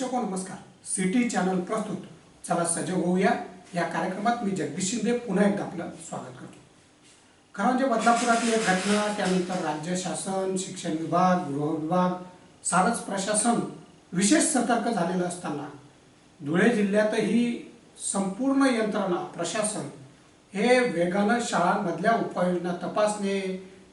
दर्शको नमस्कार. City channel प्रस्तुत. चला सजग होऊया. या कार्यक्रमात मी जगदीश शिंदे पुन्हा एकदा आपलं स्वागत करतो. खरं म्हणजे बदलापुरातली एक घटना त्यानंतर राज्य शासन शिक्षण विभाग गृह विभाग सारंच प्रशासन विशेष सतर्क झालेलं असताना धुळे जिल्ह्यातही संपूर्ण यंत्रणा प्रशासन हे वेगानं शाळांमधल्या उपाययोजना तपासणे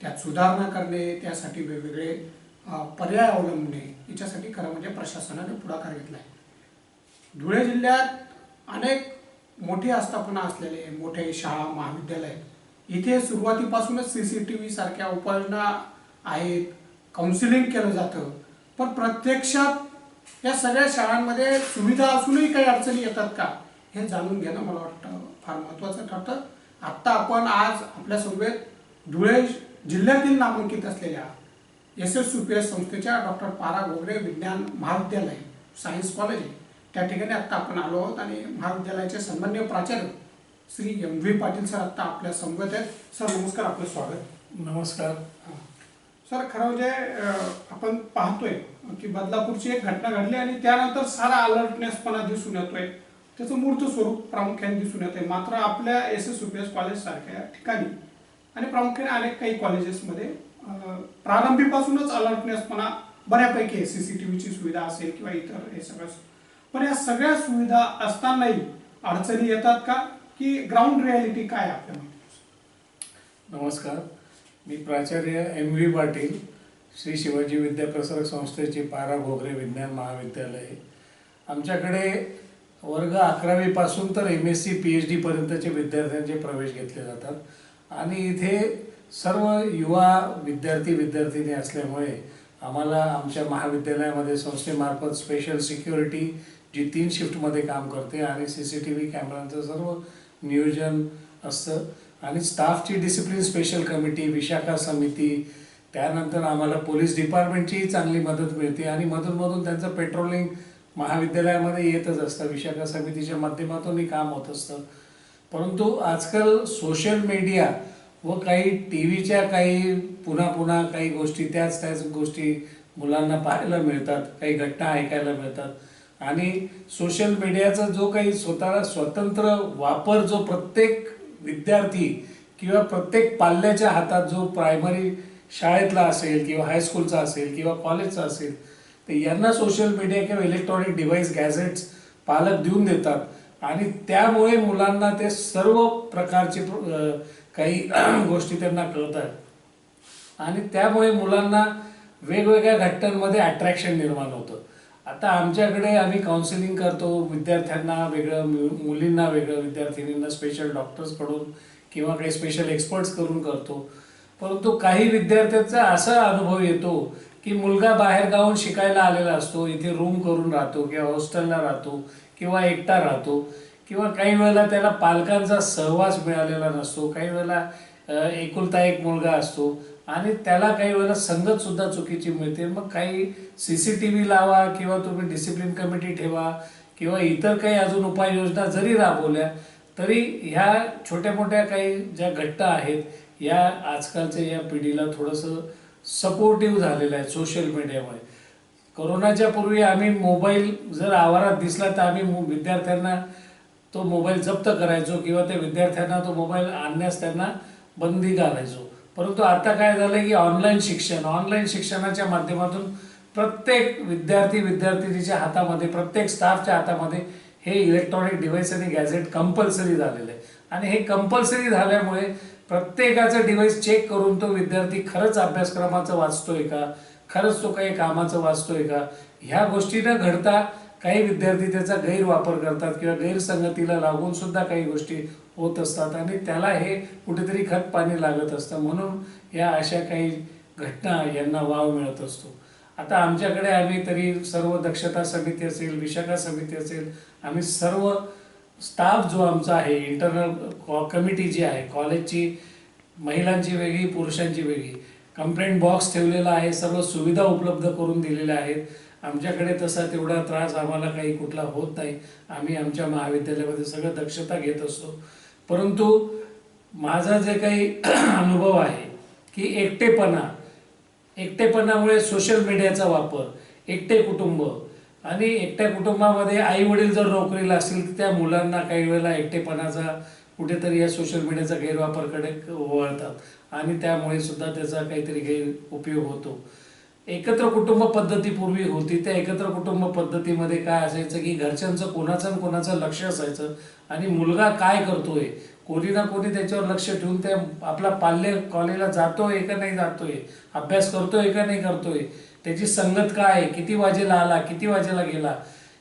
त्यात सुधारणा करणे त्यासाठी वेगवेगळे पर्याय अवलंबणे याच्यासाठी खरं म्हणजे प्रशासनाने पुढाकार घेतला आहे धुळे जिल्ह्यात अनेक मोठी आस्थापना असलेले मोठे शाळा महाविद्यालय इथे सुरुवातीपासूनच सी सी टी व्ही सारख्या उपाययोजना आहेत. काउन्सिलिंग केलं जातं. पण प्रत्यक्षात या सगळ्या शाळांमध्ये सुविधा असूनही काही अडचणी येतात का? हे जाणून घेणं मला वाटतं फार महत्त्वाचं ठरतं आत्ता आपण आज आपल्या धुळे जिल्ह्यातील नामांकित असलेल्या S S U P S संस्थेच्या डॉक्टर पारा गोगरे विज्ञान महाविद्यालय सायन्स कॉलेज आहे. त्या ठिकाणी आत्ता आपण आलो आहोत आणि महाविद्यालयाचे सन्मान्य प्राचार्य Shri M V Patil sir आत्ता आपल्या समवेत आहेत. सर नमस्कार आपलं स्वागत. नमस्कार. सर खरं म्हणजे आपण पाहतोय की बदलापूरची एक घटना घडली आणि त्यानंतर सारा अलर्टनेसपणा दिसून येतोय. त्याचं मूर्त स्वरूप प्रामुख्याने दिसून येतंय. मात्र आपल्या S S U P S college सारख्या ठिकाणी आणि प्रामुख्याने अनेक काही कॉलेजेसमध्ये प्रारंभीपासूनच अलर्टनेसपणा बऱ्यापैकी आहे सी सी टी व्हीची सुविधा असेल किंवा इतर हे सगळं पण या सगळ्या सुविधा असतानाही अडचणी येतात का? की ग्राउंड रियालिटी काय आपल्या नमस्कार. मी प्राचार्य एम व्ही पाटील श्री शिवाजी विद्याप्रसारक संस्थेचे पारा भोगरे विज्ञान महाविद्यालय. आमच्याकडे वर्ग अकरावीपासून तर M S C P H डीपर्यंतचे विद्यार्थ्यांचे प्रवेश घेतले जातात. आणि इथे सर्व युवा विद्यार्थी विद्यार्थिनी असल्यामुळे आम्हाला आमच्या महाविद्यालयामध्ये संस्थेमार्फत स्पेशल सिक्युरिटी जी तीन शिफ्टमध्ये काम करते आणि सी सी टी व्ही कॅमेऱ्यांचं सर्व नियोजन असतं. आणि स्टाफची डिसिप्लिन स्पेशल कमिटी विशाखा समिती त्यानंतर आम्हाला पोलीस डिपार्टमेंटचीही चांगली मदत मिळते आणि मधूनमधून त्यांचं पेट्रोलिंग महाविद्यालयामध्ये येतच असतं. विशाखा समितीच्या माध्यमातूनही काम होत असतं. परंतु आजकाल सोशल मीडिया व काही टी व्हीच्या काही पुन्हा पुन्हा काही गोष्टी त्याच त्याच गोष्टी मुलांना पाहायला मिळतात काही घटना ऐकायला मिळतात. आणि सोशल मीडियाचा जो काही स्वतःला स्वतंत्र वापर जो प्रत्येक विद्यार्थी किंवा प्रत्येक पाल्याच्या हातात जो प्रायमरी शाळेतला असेल किंवा हायस्कूलचा असेल किंवा कॉलेजचा असेल तर यांना सोशल मीडिया किंवा इलेक्ट्रॉनिक डिव्हाइस गॅझेट्स पालक देऊन देतात. आणि त्यामुळे मुलांना ते सर्व प्रकारचे प्र- काही गोष्टी त्यांना कळतात. आणि त्यामुळे मुलांना वेगवेगळ्या घटनांमध्ये अट्रॅक्शन निर्माण होतं. आता आमच्याकडे आम्ही काउन्सिलिंग करतो विद्यार्थ्यांना वेगळं मुलींना वेगळं विद्यार्थिनींना स्पेशल डॉक्टर्सकडून किंवा काही स्पेशल एक्सपर्ट्स करून करतो. परंतु काही विद्यार्थ्यांचा असा अनुभव येतो की मुलगा बाहेर गावून शिकायला आलेला असतो इथे रूम करून राहतो किंवा हॉस्टेलला राहतो किंवा एकटा राहतो. किंवा काही वेळेला त्याला पालकांचा सहवास मिळालेला नसतो काही वेळेला एकुलता एक मुलगा असतो आणि त्याला काही वेळेला संगत सुद्धा चुकीची मिळते. मग काही सी सी टी व्ही लावा किंवा तुम्ही डिसिप्लिन कमिटी ठेवा किंवा इतर काही अजून उपाययोजना जरी राबवल्या तरी ह्या छोट्या मोठ्या काही ज्या घट्ट आहेत या आजकालच्या या पिढीला थोडंसं सपोर्टिव्ह झालेलं आहे सोशल मीडियामुळे कोरोनाच्या पूर्वी आम्ही मोबाईल जर आवारात दिसला तर आम्ही विद्यार्थ्यांना तो मोबाईल जप्त करायचो किंवा त्या विद्यार्थ्यांना तो मोबाईल आणण्यास त्यांना बंदी घालायचो. परंतु आता काय झालं की ऑनलाईन शिक्षण ऑनलाईन शिक्षणाच्या माध्यमातून प्रत्येक विद्यार्थी विद्यार्थिनीच्या हातामध्ये प्रत्येक स्टाफच्या हातामध्ये हे इलेक्ट्रॉनिक डिव्हाइस आणि गॅझेट कंपल्सरी झालेलं आहे. आणि हे कंपल्सरी झाल्यामुळे प्रत्येकाचं डिव्हाइस चेक करून तो विद्यार्थी खरंच अभ्यासक्रमाचं वाचतोय का? खरंच तो काही कामाचं वाचतोय का? ह्या गोष्टी न घडता काही विद्यार्थी त्याचा गैरवापर करतात किंवा गैरसंगतीला लागून सुद्धा काही गोष्टी होत असतात आणि त्याला हे कुठेतरी खत पाणी लागत असतं. म्हणून या अशा काही घटना यांना वाव मिळत असतो. आता आमच्याकडे आम्ही तरी सर्व दक्षता समिती असेल विशाखा समिती असेल आम्ही सर्व स्टाफ जो आमचा आहे इंटरनल कॉ कमिटी जी आहे कॉलेजची महिलांची वेगळी पुरुषांची वेगळी कंप्लेंट बॉक्स ठेवलेला आहे सर्व सुविधा उपलब्ध करून दिलेल्या आहेत. आमच्याकडे तसा तेवढा त्रास आम्हाला काही कुठला होत नाही. आम्ही आमच्या महाविद्यालयामध्ये सगळं दक्षता घेत असतो. परंतु माझा जे काही अनुभव आहे की एकटेपणा एकटेपणामुळे सोशल मीडियाचा वापर एकटे कुटुंब आणि एकट्या कुटुंबामध्ये आई वडील जर नोकरीला असतील तर त्या मुलांना काही वेळेला एकटेपणाचा कुठेतरी या सोशल मीडियाचा गैरवापरकडे वळतात आणि त्यामुळे सुद्धा त्याचा काहीतरी गैर उपयोग होतो. एकत्र कुटुंब पद्धती पूर्वी होती. त्या एकत्र कुटुंब पद्धतीमध्ये काय असायचं की घरच्यांचं कोणाचं आणि कोणाचं लक्ष असायचं आणि मुलगा काय करतोय कोणी ना कोणी त्याच्यावर लक्ष ठेवून त्या आपला पाल्य कॉलेजला जातोय का नाही जातोय अभ्यास करतोय का नाही करतोय त्याची संगत काय आहे किती वाजेला आला किती वाजेला गेला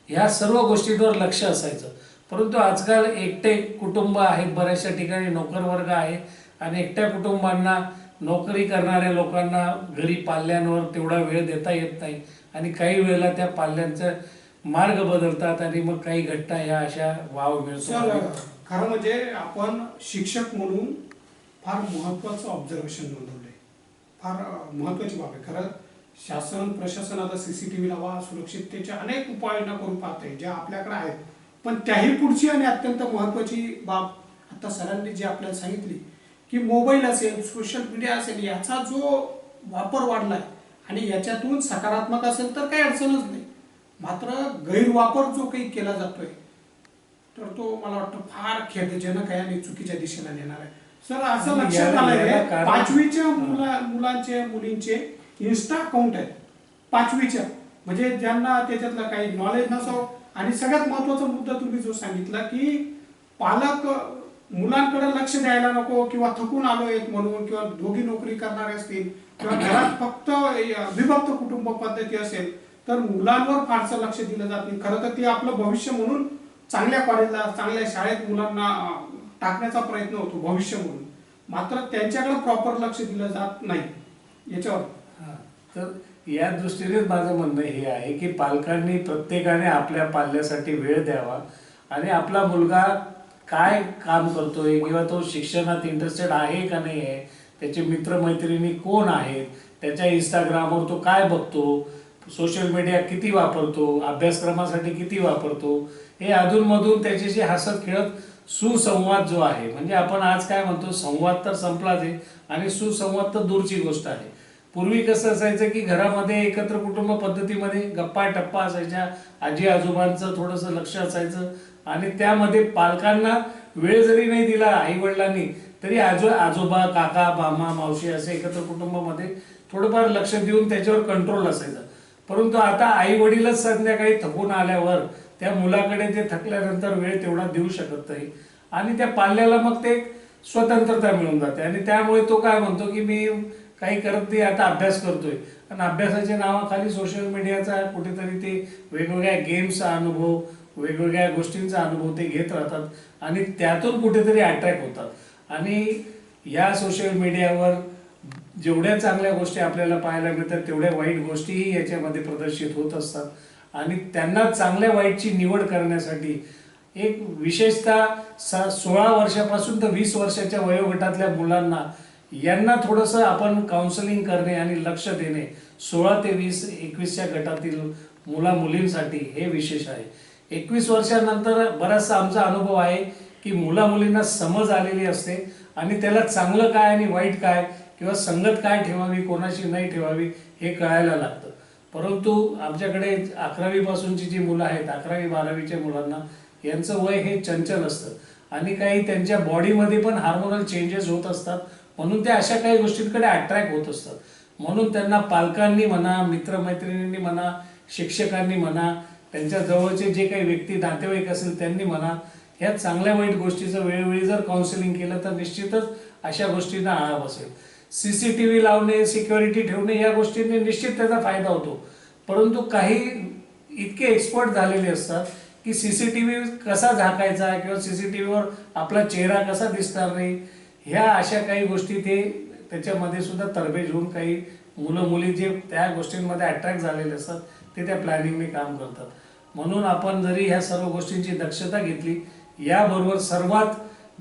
ह्या सर्व गोष्टींवर लक्ष असायचं. परंतु आजकाल एकटे कुटुंब आहेत बऱ्याचशा ठिकाणी नोकरवर्ग आहे आणि एकट्या कुटुंबांना नोकरी करणाऱ्या लोकांना घरी पाल्यांवर तेवढा वेळ देता येत नाही आणि काही वेळेला त्या पाल्यांचा मार्ग बदलतात आणि मग काही घटना ह्या अशा वाव मिळतो. खरं म्हणजे आपण शिक्षक म्हणून फार महत्वाचं ऑब्झर्वेशन नोंदवलंय. फार महत्वाची बाब आहे. खरं शासन प्रशासन आता सीसीटीव्ही लावा सुरक्षिततेच्या अनेक उपाययोजना करून पाहते ज्या आपल्याकडे आहेत. पण त्याही पुढची आणि अत्यंत महत्वाची बाब आता सरांनी जी आपल्याला सांगितली की मोबाईल असेल सोशल मीडिया असेल याचा जो वापर वाढलाय आणि याच्यातून सकारात्मक असेल तर काही अडचणच नाही. मात्र गैरवापर जो काही केला जातोय तर तो मला वाटतं फार खेदजनक आहे आणि चुकीच्या दिशेला नेणार आहे. सर असं लक्षात आलंय पाचवीच्या. मुला मुलांचे मुलींचे इन्स्टा अकाउंट आहेत. पाचवीच्या. म्हणजे ज्यांना त्याच्यातलं काही नॉलेज नसावं. आणि सगळ्यात महत्त्वाचा मुद्दा तुम्ही जो सांगितला की पालक मुलांकडे लक्ष द्यायला नको किंवा थकून आलोय म्हणून किंवा दोघी नोकरी करणारे असतील किंवा घरात फक्त विभक्त कुटुंब पद्धती असेल तर मुलांवर फारसं लक्ष दिलं जात नाही. खरं तर ते आपलं भविष्य म्हणून चांगल्या कॉलेजला चांगल्या शाळेत मुलांना टाकण्याचा प्रयत्न होतो भविष्य म्हणून. मात्र त्यांच्याकडे प्रॉपर लक्ष दिलं जात नाही. याच्यावर. तर या दृष्टीनेच माझं म्हणणं हे आहे की पालकांनी प्रत्येकाने आपल्या पाल्यासाठी वेळ द्यावा आणि आपला मुलगा काय काम करतोय किंवा तो शिक्षणात इंटरेस्टेड आहे का नाही आहे त्याचे मित्रमैत्रिणी कोण आहेत त्याच्या इंस्टाग्रामवर तो काय बघतो सोशल मीडिया किती वापरतो अभ्यासक्रमासाठी किती वापरतो हे अधूनमधून त्याच्याशी हसत खेळत सुसंवाद जो आहे म्हणजे आपण आज काय म्हणतो संवाद तर संपलाच आहे आणि सुसंवाद तर दूरची गोष्ट आहे. पूर्वी कसं असायचं की घरामध्ये एकत्र कुटुंब पद्धतीमध्ये गप्पा टप्पा असायच्या आजी आजोबांचं थोडंसं लक्ष असायचं आणि त्यामध्ये पालकांना वेळ जरी नाही दिला आई वडिलांनी तरी आजो आजोबा काका मामा मावशी असे एकत्र कुटुंबामध्ये थोडंफार लक्ष देऊन त्याच्यावर कंट्रोल असायचं. परंतु आता आई वडीलच संध्याकाळी थकून आल्यावर त्या मुलाकडे ते थकल्यानंतर वेळ तेवढा देऊ शकत नाही. आणि त्या पाल्याला मग ते स्वतंत्रता मिळून जाते. आणि त्यामुळे तो काय म्हणतो की मी काही करत नाही आता अभ्यास करतोय. आणि अभ्यासाच्या नावाखाली सोशल मीडियाचा कुठेतरी ते वेगवेगळ्या गेम्सचा अनुभव वेगवेगळ्या गोष्टींचा अनुभव ते घेत राहतात आणि त्यातून कुठेतरी अट्रॅक्ट होतात. आणि या सोशल मीडियावर जेवढ्या चांगल्या गोष्टी आपल्याला पाहायला मिळतात तेवढ्या वाईट गोष्टीही याच्यामध्ये प्रदर्शित होत असतात. आणि त्यांना चांगल्या वाईटची निवड करण्यासाठी एक विशेषतः स सोळा वर्षापासून तर वीस वर्षाच्या वयोगटातल्या मुलांना यांना थोडंसं आपण काउन्सिलिंग करणे आणि लक्ष देणे सोळा ते वीस एकवीसच्या गटातील मुला मुलींसाठी हे विशेष आहे. एकवीस वर्षानंतर बराचसा आमचा अनुभव आहे की मुला मुलींना समज आलेली असते आणि त्याला चांगलं काय आणि वाईट काय किंवा संगत काय ठेवावी कोणाशी नाही ठेवावी हे कळायला लागतं. परंतु आमच्याकडे अकरावी पासूनची जी मुलं आहेत अकरावी बारावीच्या मुलांना यांचं वय हे चंचल असतं. आणि काही त्यांच्या बॉडीमध्ये पण हार्मोनल चेंजेस होत असतात. म्हणून ते अशा काही गोष्टींकडे अट्रॅक्ट होत असतात. म्हणून त्यांना पालकांनी म्हणा मित्रमैत्रिणींनी म्हणा शिक्षकांनी म्हणा त्यांच्या जवळचे जे काही व्यक्ती नातेवाईक असेल त्यांनी म्हणा ह्या चांगल्या वाईट गोष्टीचं वेळोवेळी जर काउन्सिलिंग केलं तर निश्चितच अशा गोष्टींना आळा बसेल. सीसीटीव्ही लावणे सिक्युरिटी ठेवणे या गोष्टींनी निश्चित त्याचा फायदा होतो. परंतु काही इतके एक्सपर्ट झालेले असतात की सीसीटीव्ही कसा झाकायचा किंवा सीसीटीव्हीवर आपला चेहरा कसा दिसणार नाही ह्या अशा काही गोष्टी ते त्याच्यामध्ये सुद्धा तरबेज होऊन काही मुलं मुली जे त्या गोष्टींमध्ये अट्रॅक्ट झालेले असतात ते त्या प्लॅनिंगने काम करतात. म्हणून आपण जरी ह्या सर्व गोष्टींची दक्षता घेतली याबरोबर सर्वात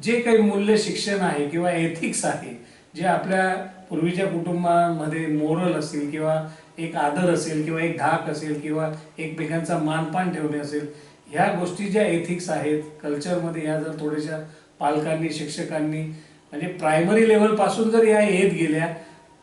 जे काही मूल्य शिक्षण आहे किंवा एथिक्स आहे जे आपल्या पूर्वीच्या कुटुंबामध्ये मोरल असेल किंवा एक आदर असेल किंवा एक धाक असेल किंवा एकमेकांचा मानपान ठेवणे असेल ह्या गोष्टी ज्या एथिक्स आहेत कल्चरमध्ये ह्या जर थोड्याशा पालकांनी शिक्षकांनी म्हणजे प्रायमरी लेवलपासून जर ह्या येत गेल्या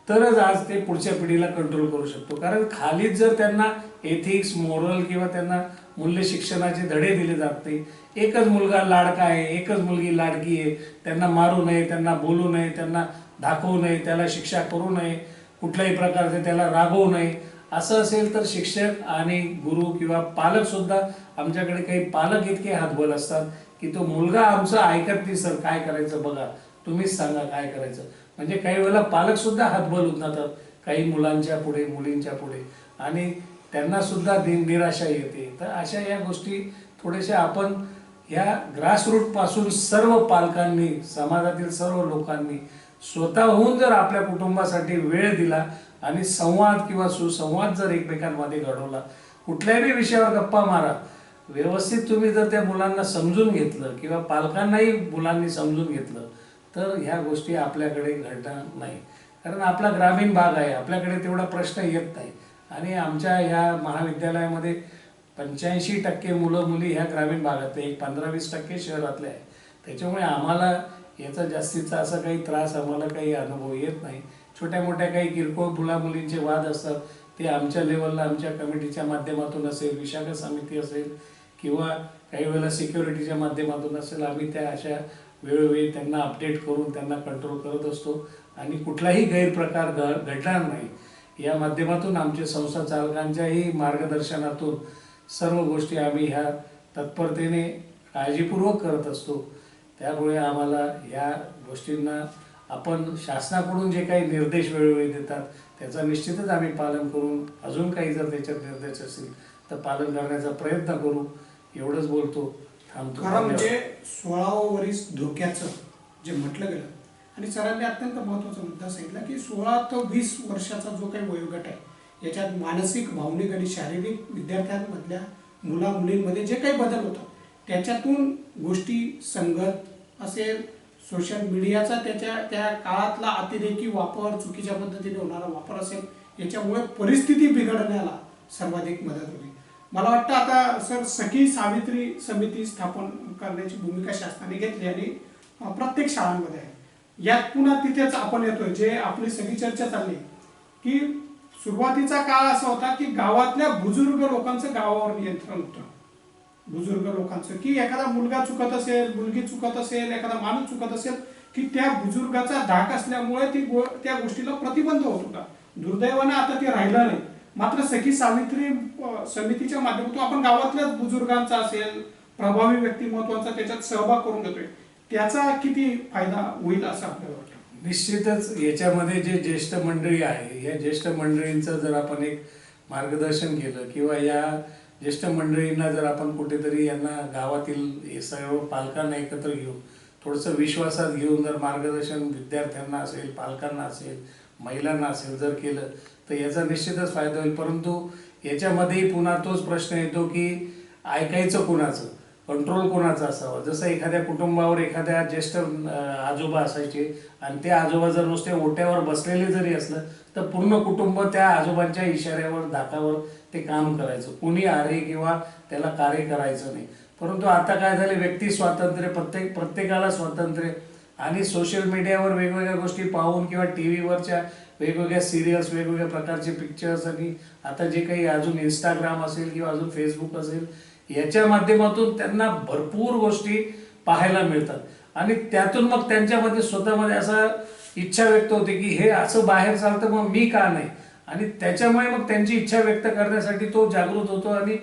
तरच आज ते पुढच्या पिढीला कंट्रोल करू शकतो. कारण खालीच जर त्यांना एथिक्स मोरल किंवा त्यांना मूल्य शिक्षणाचे धडे दिले जात. नाही एकच मुलगा लाडका आहे एकच मुलगी लाडकी आहे. त्यांना मारू नये त्यांना बोलू नये त्यांना दाखवू नये त्याला शिक्षा करू नये कुठल्याही प्रकारचे त्याला रागवू नये. असं असेल तर शिक्षक आणि गुरु किंवा पालक सुद्धा आमच्याकडे काही पालक इतके हातबल असतात की तो मुलगा आमचं ऐकत नाही सर काय करायचं बघा तुम्हीच सांगा काय करायचं. म्हणजे काही वेळेला पालक सुद्धा हातबल होऊन जातात काही मुलांच्या पुढे मुलींच्या पुढे. आणि त्यांना सुद्धा निराशा येते. तर अशा या गोष्टी थोड्याशा आपण ह्या ग्रासरूटपासून सर्व पालकांनी समाजातील सर्व लोकांनी स्वतःहून जर आपल्या कुटुंबासाठी वेळ दिला आणि संवाद किंवा सुसंवाद जर एकमेकांमध्ये घडवला कुठल्याही विषयावर गप्पा मारा. व्यवस्थित तुम्ही जर त्या मुलांना समजून घेतलं किंवा पालकांनाही मुलांनी समजून घेतलं तर ह्या गोष्टी आपल्याकडे घडणार नाही. कारण आपला ग्रामीण भाग आहे आपल्याकडे तेवढा प्रश्न येत नाही. आणि आमच्या ह्या महाविद्यालयामध्ये पंच्याऐंशी टक्के मुलं मुली ह्या ग्रामीण भागातले एक पंधरा वीस टक्के शहरातले आहे. त्याच्यामुळे आम्हाला याचा जास्तीचा असा काही त्रास आम्हाला काही अनुभव येत नाही. छोट्या मोठ्या काही किरकोळ मुला मुलींचे वाद असतात ते आमच्या लेवलला आमच्या कमिटीच्या माध्यमातून असेल विशाखा समिती असेल किंवा काही वेळेला सिक्युरिटीच्या माध्यमातून असेल आम्ही त्या अशा वेळोवेळी त्यांना अपडेट करून त्यांना कंट्रोल करत असतो. आणि कुठलाही गैरप्रकार घ घडणार नाही. या माध्यमातून आमच्या संस्था चालकांच्याही मार्गदर्शनातून सर्व गोष्टी आम्ही ह्या तत्परतेने काळजीपूर्वक करत असतो. त्यामुळे आम्हाला या गोष्टींना आपण शासनाकडून जे काही निर्देश वेळोवेळी देतात त्याचं निश्चितच आम्ही पालन करून अजून काही जर त्याच्यात निर्देश असतील तर पालन करण्याचा प्रयत्न करू. एवढंच बोलतो. थांबतो. खरं. म्हणजे सोळावं वरीस धोक्याचं जे म्हटलं गेलं आणि सरांनी अत्यंत महत्त्वाचा मुद्दा सांगितला की सोळा ते वीस वर्षाचा जो काही वयोगट आहे याच्यात मानसिक भावनिक आणि शारीरिक विद्यार्थ्यांमधल्या मुला मुलींमध्ये जे काही बदल होतात त्याच्यातून गोष्टी संगत असेल सोशल मीडियाचा त्याच्या त्या काळातला अतिरेकी वापर चुकीच्या पद्धतीने होणारा वापर असेल याच्यामुळे परिस्थिती बिघडण्याला सर्वाधिक मदत होईल. मला वाटतं आता सर सखी सावित्री समिती स्थापन करण्याची भूमिका शासनाने घेतली आणि प्रत्येक शाळांमध्ये आहे. यात पुन्हा तिथेच आपण येतोय जे आपली सगळी चर्चा चालली. की सुरुवातीचा काळ असा होता की गावातल्या बुजुर्ग लोकांचं गावावर नियंत्रण होतं. बुजुर्ग लोकांचं की एखादा मुलगा चुकत असेल मुलगी चुकत असेल एखादा माणूस चुकत असेल की त्या बुजुर्गाचा धाक असल्यामुळे ती गो त्या गोष्टीला प्रतिबंध होत होता. दुर्दैवाने आता ते राहिलं नाही. मात्र सखी सावित्री समितीच्या माध्यमातून आपण गावातल्याच बुजुर्गांचा असेल प्रभावी व्यक्तिमत्वाचा त्याच्यात सहभाग करून घेतोय. त्याचा किती फायदा होईल असं आपल्याला वाटतं? निश्चितच याच्यामध्ये जे ज्येष्ठ मंडळी आहे या ज्येष्ठ मंडळींचं जर आपण एक मार्गदर्शन केलं किंवा या ज्येष्ठ मंडळींना जर आपण कुठेतरी यांना गावातील सर्व पालकांना एकत्र घेऊन थोडंसं विश्वासात घेऊन जर मार्गदर्शन विद्यार्थ्यांना असेल पालकांना असेल महिलांना असेल जर केलं तर याचा निश्चितच फायदा होईल. परंतु याच्यामध्येही पुन्हा तोच प्रश्न येतो की ऐकायचं कुणाचं? कंट्रोल कोणाचा असावा? जसं एखाद्या कुटुंबावर एखाद्या ज्येष्ठ आजोबा असायचे आणि ते आजोबा जर नुसते ओट्यावर बसलेले जरी असलं तर पूर्ण कुटुंब त्या आजोबांच्या इशाऱ्यावर धाकावर ते काम करायचं. कोणी आरे किंवा त्याला कार्य करायचं नाही. परंतु आता काय झाले व्यक्ती स्वातंत्र्य प्रत्येक प्रत्येकाला स्वातंत्र्य. आणि सोशल मीडियावर वेगवेगळ्या गोष्टी पाहून किंवा टी व्हीवरच्या वेगवेगळ्या सिरियल्स वेगवेगळ्या प्रकारचे पिक्चर्स आणि आता जे काही अजून इंस्टाग्राम असेल किंवा अजून फेसबुक असेल याच्या माध्यमातून त्यांना भरपूर गोष्टी पाहायला मिळतात. आणि त्यातून मग त्यांच्यामध्ये स्वतःमध्ये असा इच्छा व्यक्त होते की हे असं बाहेर चालतं मग मी का नाही? आणि त्याच्यामुळे मग त्यांची इच्छा व्यक्त करण्यासाठी तो जागृत होतो आणि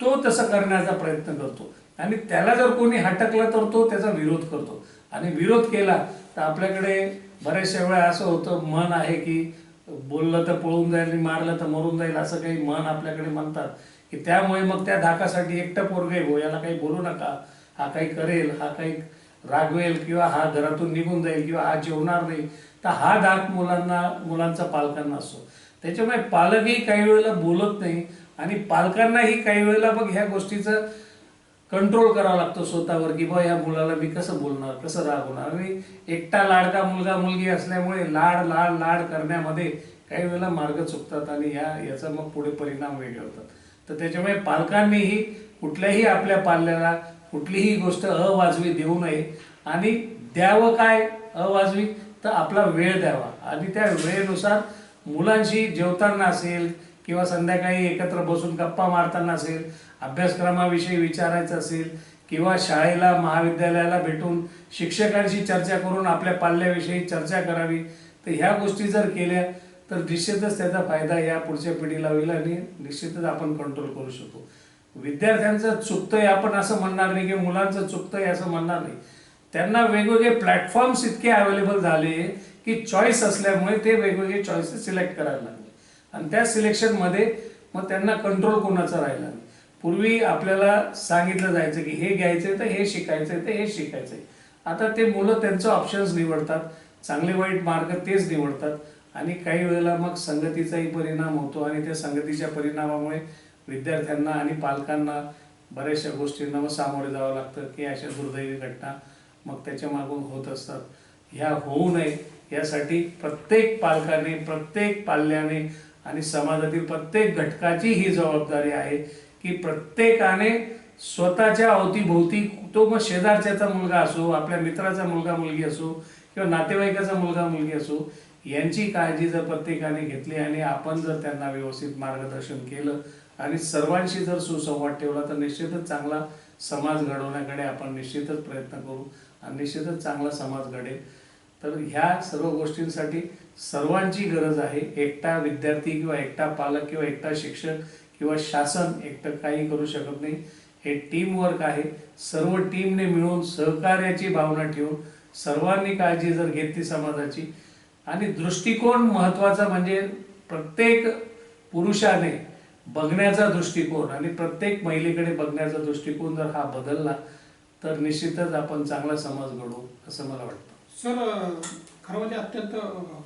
तो तसं करण्याचा प्रयत्न करतो. आणि त्याला जर कोणी हटकला तर तो त्याचा विरोध करतो. आणि विरोध केला तर आपल्याकडे बऱ्याचशा वेळा असं होतं मन आहे की बोललं तर पळून जाईल आणि मारलं तर मरून जाईल असं काही मन आपल्याकडे म्हणतात. की त्यामुळे मग त्या धाकासाठी एकटं पोरगे हो याला काही बोलू नका. हा काही करेल हा काही रागवेल किंवा हा घरातून निघून जाईल किंवा हा जेवणार नाही. तर हा धाक मुलांना मुलांचा पालकांना असतो. त्याच्यामुळे पालकही काही वेळेला बोलत नाही आणि पालकांनाही काही वेळेला मग ह्या गोष्टीचं कंट्रोल करावा लागतो स्वतःवर की बा या मुलाला मी कसं बोलणार कसं रागवणार आणि एकटा लाडका मुलगा मुलगी असल्यामुळे लाड लाड लाड करण्यामध्ये काही वेळेला मार्ग चुकतात आणि या याचा मग पुढे परिणाम वेगळे होतात. तर त्याच्यामुळे पालकांनीही कुठल्याही आपल्या पाल्याला कुठलीही गोष्ट अवाजवी देऊ नये. आणि द्यावं काय अवाजवी? तर आपला वेळ द्यावा. आणि त्या वेळेनुसार मुलांशी जेवताना असेल किंवा संध्याकाळी एकत्र बसून गप्पा मारताना असेल अभ्यासक्रमाविषयी विचारायचं असेल किंवा शाळेला महाविद्यालयाला भेटून शिक्षकांशी चर्चा करून आपल्या पाल्याविषयी चर्चा करावी तर ह्या गोष्टी जर केल्या तर निश्चितच त्याचा फायदा या पुढच्या पिढीला होईल आणि निश्चितच आपण कंट्रोल करू शकू. विद्यार्थ्यांचं चुकतंय आपण असं म्हणणार नाही की मुलांचं चुकतंय असं म्हणणार नाही. त्यांना वेगवेगळे प्लॅटफॉर्म्स इतके अवेलेबल झाले की चॉईस असल्यामुळे ते वेगवेगळे चॉईसेस सिलेक्ट करायला लागले. आणि त्या सिलेक्शनमध्ये मग त्यांना कंट्रोल कोणाचा राहिला नाही. पूर्वी आपल्याला सांगितलं जायचं की हे घ्यायचंय तर हे शिकायचंय तर हे शिकायचंय. आता ते मुलं त्यांचं ऑप्शन्स निवडतात. चांगले वाईट मार्ग तेच निवडतात. आणि काही वेळेला मग संगतीचाही परिणाम होतो आणि त्या संगतीच्या परिणामामुळे विद्यार्थ्यांना आणि पालकांना बऱ्याचशा गोष्टींना मग सामोरे जावं लागतं की अशा दुर्दैवी घटना मग त्याच्या मागून होत असतात. ह्या होऊ नये यासाठी प्रत्येक पालकाने प्रत्येक पाल्याने आणि समाजातील प्रत्येक घटकाची ही जबाबदारी आहे की प्रत्येकाने स्वतःच्या अवतीभोवती तो मग शेजारच्याचा मुलगा असो आपल्या मित्राचा मुलगा मुलगी असो किंवा नातेवाईकाचा मुलगा मुलगी असो यांची काळजी जर प्रत्येकाने घेतली आणि आपण जर त्यांना व्यवस्थित मार्गदर्शन केलं आणि सर्वांशी जर सुसंवाद ठेवला तर निश्चितच चांगला समाज घडवण्याकडे आपण निश्चितच प्रयत्न करू आणि निश्चितच चांगला समाज घडेल. तर ह्या सर्व गोष्टींसाठी सर्वांची गरज आहे. एकटा विद्यार्थी किंवा एकटा पालक किंवा एकटा शिक्षक किंवा शासन एकटं काही करू शकत नाही. हे टीम वर्क आहे. सर्व टीमने मिळून सहकार्याची भावना ठेवून सर्वांनी काळजी जर घेतली समाजाची आणि दृष्टिकोन महत्त्वाचा म्हणजे प्रत्येक पुरुषाने बघण्याचा दृष्टिकोन आणि प्रत्येक महिलेकडे बघण्याचा दृष्टिकोन जर हा बदलला तर निश्चितच आपण चांगला समाज घडवू असं मला वाटतं. सर खरं म्हणजे अत्यंत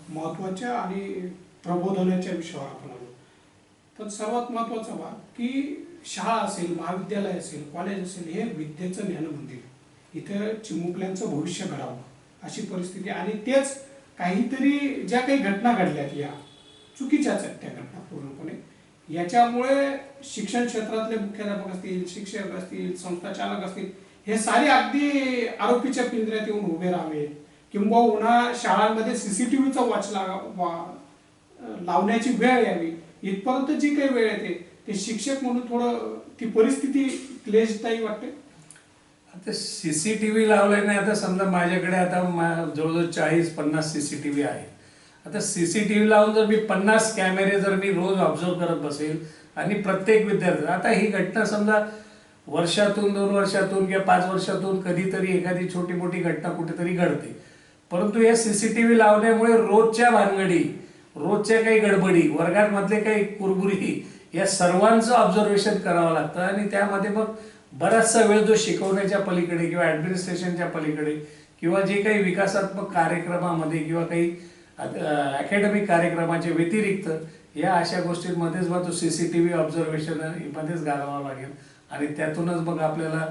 महत्त्वाच्या आणि प्रबोधनाच्या विषयावर आपण आलो. पण सर्वात महत्त्वाचा भाग की शाळा असेल महाविद्यालय असेल कॉलेज असेल हे विद्येचं ज्ञान मंदिर. इथं चिमुकल्यांचं भविष्य घडावं अशी परिस्थिती आणि तेच काहीतरी ज्या काही घटना घडल्यात या चुकीच्याच आहेत त्या घटना पूर्णपणे याच्यामुळे शिक्षण क्षेत्रातले मुख्याध्यापक असतील शिक्षक असतील संस्था चालक असतील हे सारे अगदी आरोपीच्या पिंजऱ्यात येऊन उभे राहावे किंबहुना शाळांमध्ये सीसीटीव्हीचा वॉच लागा वा- लावण्याची वेळ यावी. इथपर्यंत जी काही वेळ येते ते शिक्षक म्हणून थोडं ती परिस्थिती क्लेशदायी वाटते. आता सी सी टी व्ही लावलंय नाही आता समजा माझ्याकडे आता मा- जवळजवळ चाळीस पन्नास सी सी टी व्ही आहे आता सी सी टी व्ही लावून जर मी पन्नास कॅमेरे जर मी रोज ऑब्झर्व करत बसेल आणि प्रत्येक विद्यार्थी आता ही घटना समजा वर्षातून दोन वर्षातून किंवा पाच वर्षातून कधीतरी एखादी छोटी मोठी घटना कुठेतरी घडते. परंतु या सीसीटीव्ही लावल्यामुळे रोजच्या भानगडी रोजच्या काही गडबडी वर्गांमधले काही कुरबुरी या सर्वांचं ऑब्झर्वेशन करावं लागतं आणि त्यामध्ये मग बराचसा वेळ जो शिकवण्याच्या पलीकडे किंवा ॲडमिनिस्ट्रेशनच्या पलीकडे किंवा जे काही विकासात्मक कार्यक्रमामध्ये किंवा काही अकॅडमिक कार्यक्रमाच्या व्यतिरिक्त या अशा गोष्टींमध्येच मग तो सी सी टी ऑब्झर्वेशन मध्येच घालावा लागेल. आणि त्यातूनच मग आपल्याला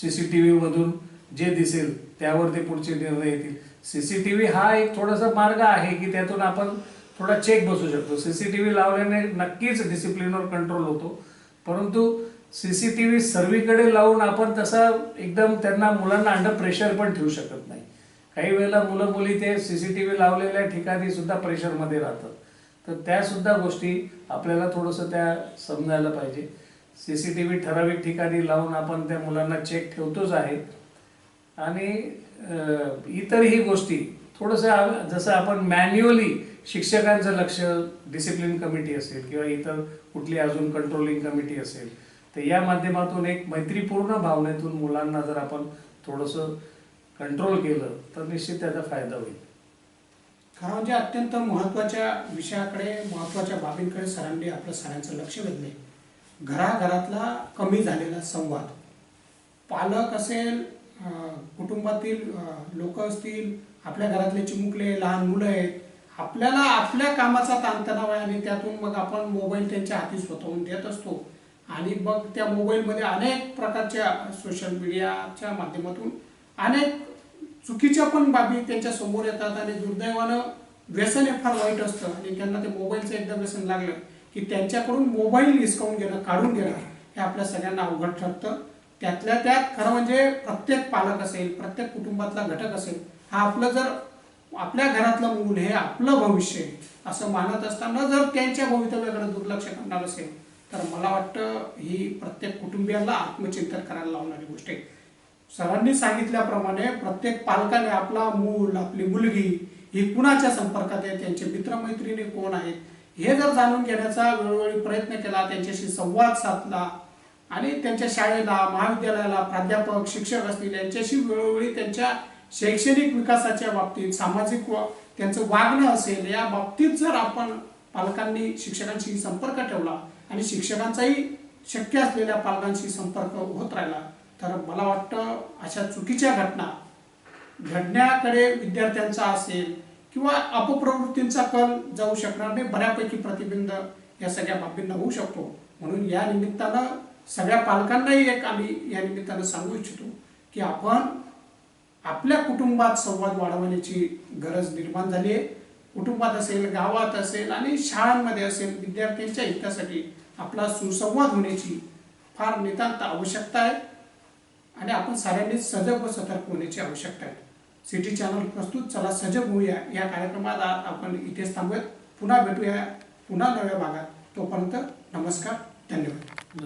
सी सी टी व्हीमधून जे दिसेल त्यावर ते पुढचे निर्णय येतील. सी सी टी व्ही हा एक थोडासा मार्ग आहे की त्यातून आपण थोडा चेक बसू शकतो. सी सी टी व्ही लावल्याने नक्कीच डिसिप्लिनवर कंट्रोल होतो. परंतु सी सी टी व्ही सर्वीकडे लावून आपण तसा एकदम त्यांना मुलांना अंडर प्रेशर पण ठेवू शकत नाही. काही वेळेला मुलं मुली ते सी सी टी व्ही लावलेल्या ठिकाणी सुद्धा प्रेशरमध्ये राहतात. तर त्या सुद्धा गोष्टी आपल्याला थोडंसं त्या समजायला पाहिजे. सीसी टी व्ही ठराविक ठिकाणी लावून आपण त्या मुलांना चेक ठेवतोच आहे. आणि इतरही गोष्टी. थोडंसं जसं आपण मॅन्युअली शिक्षकांचं लक्ष डिसिप्लिन कमिटी असेल किंवा इतर कुठली अजून कंट्रोलिंग कमिटी असेल. तर या माध्यमातून एक मैत्रीपूर्ण भावनेतून मुलांना जर आपण थोडंसं कंट्रोल केलं तर निश्चित त्याचा फायदा होईल. खरं म्हणजे अत्यंत महत्त्वाच्या विषयाकडे महत्त्वाच्या बाबींकडे सरांनी आपलं सरांचं लक्ष वेधले घराघरातला कमी झालेला संवाद. पालक असेल कुटुंबातील लोक असतील आपल्या घरातले चिमुकले लहान मुलं आहेत आपल्याला आपल्या कामाचा ताणतणाव आहे आणि त्यातून मग आपण मोबाईल त्यांच्या हाती स्वतःहून देत असतो. आणि मग त्या मोबाईलमध्ये अनेक प्रकारच्या सोशल मीडियाच्या माध्यमातून अनेक चुकीच्या पण बाबी त्यांच्यासमोर येतात आणि दुर्दैवानं व्यसन हे फार वाईट असतं. आणि त्यांना ते मोबाईलचं एकदा व्यसन लागलं की त्यांच्याकडून मोबाईल हिसकावून घेणं काढून घेणं हे आपल्या सगळ्यांना अवघड ठरतं. त्यातल्या त्यात खरं म्हणजे प्रत्येक पालक असेल प्रत्येक कुटुंबातला घटक असेल हा आपलं जर आपल्या घरातलं मूल हे आपलं भविष्य आहे असं मानत असताना जर त्यांच्या भवितव्याकडे दुर्लक्ष करणार असेल तर मला वाटतं ही प्रत्येक कुटुंबियाला आत्मचिंतन करायला लावणारी गोष्ट आहे. सरांनी सांगितल्याप्रमाणे प्रत्येक पालकाने आपला मूल आपली मुलगी ही कुणाच्या संपर्कात आहे त्यांचे मित्रमैत्रिणी कोण आहेत हे जर जाणून घेण्याचा वेळोवेळी प्रयत्न केला त्यांच्याशी संवाद साधला आणि त्यांच्या शाळेला महाविद्यालयाला प्राध्यापक शिक्षक असतील यांच्याशी वेळोवेळी त्यांच्या शैक्षणिक विकासाच्या बाबतीत सामाजिक व त्यांचं वागणं असेल या बाबतीत जर आपण पालकांनी शिक्षकांशी संपर्क ठेवला आणि शिक्षकांचाही शक्य असलेल्या पालकांशी संपर्क होत राहिला. तर मला वाटतं अशा चुकीच्या घटना घडण्याकडे विद्यार्थ्यांचा असेल किंवा अपप्रवृत्तींचा कल जाऊ शकणार नाही बऱ्यापैकी प्रतिबिंब या सगळ्या बाबींना होऊ शकतो. म्हणून या निमित्तानं सगळ्या पालकांनाही एक आम्ही या निमित्तानं सांगू इच्छितो की आपण आपल्या कुटुंबात संवाद वाढवण्याची गरज निर्माण झाली आहे. कुटुंबात असेल गावात असेल आणि शाळांमध्ये असेल विद्यार्थ्यांच्या हितासाठी आपला सुसंवाद होण्याची फार नितांत आवश्यकता आहे. आणि आपण साऱ्यांनीच सजग व सतर्क होण्याची आवश्यकता आहे. सिटी चॅनल प्रस्तुत चला सजग होऊया. या कार्यक्रमात आपण इथेच थांबूयात. पुन्हा भेटूया पुन्हा नव्या भागात. तोपर्यंत नमस्कार धन्यवाद.